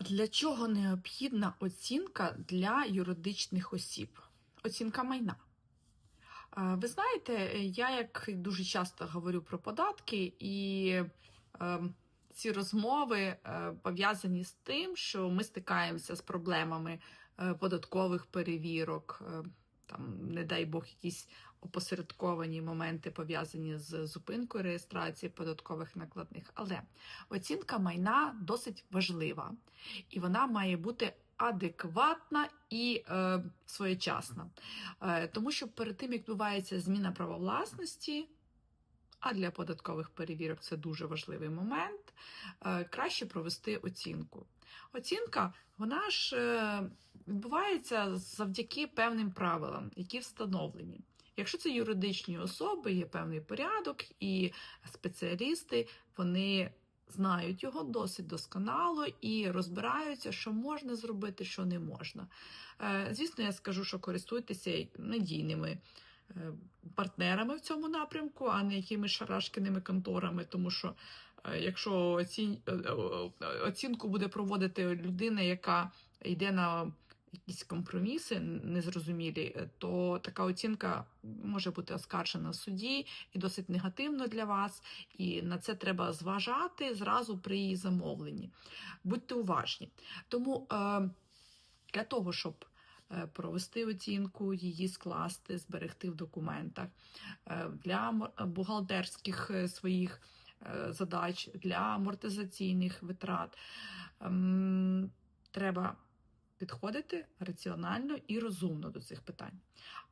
Для чого необхідна оцінка для юридичних осіб? Оцінка майна. Е, Ви знаєте, я як дуже часто говорю про податки, і е, ці розмови е, пов'язані з тим, що ми стикаємося з проблемами е, податкових перевірок, е, там, не дай Бог, якісь опосередковані моменти пов'язані з зупинкою реєстрації податкових накладних. Але оцінка майна досить важлива, і вона має бути адекватна і е, своєчасна. Е, тому що перед тим, як відбувається зміна права власності, а для податкових перевірок це дуже важливий момент, е, краще провести оцінку. Оцінка, вона ж е, відбувається завдяки певним правилам, які встановлені. Якщо це юридичні особи, є певний порядок, і спеціалісти вони знають його досить досконало і розбираються, що можна зробити, що не можна. Е, Звісно, я скажу, що користуйтеся надійними е, партнерами в цьому напрямку, а не якимись шарашкиними конторами, тому що е, якщо оцін... оцінку буде проводити людина, яка йде на якісь компроміси незрозумілі, е, то така оцінка може бути оскаржена в суді і досить негативно для вас. І на це треба зважати зразу при її замовленні. Будьте уважні. Тому е, для того, щоб е, провести оцінку, її скласти, зберегти в документах для бухгалтерських своїх задач, для амортизаційних витрат. ем, Треба підходити раціонально і розумно до цих питань.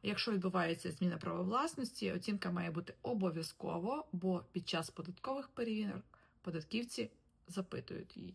Якщо відбувається зміна права власності, оцінка має бути обов'язково, бо під час податкових перевірок податківці запитують її.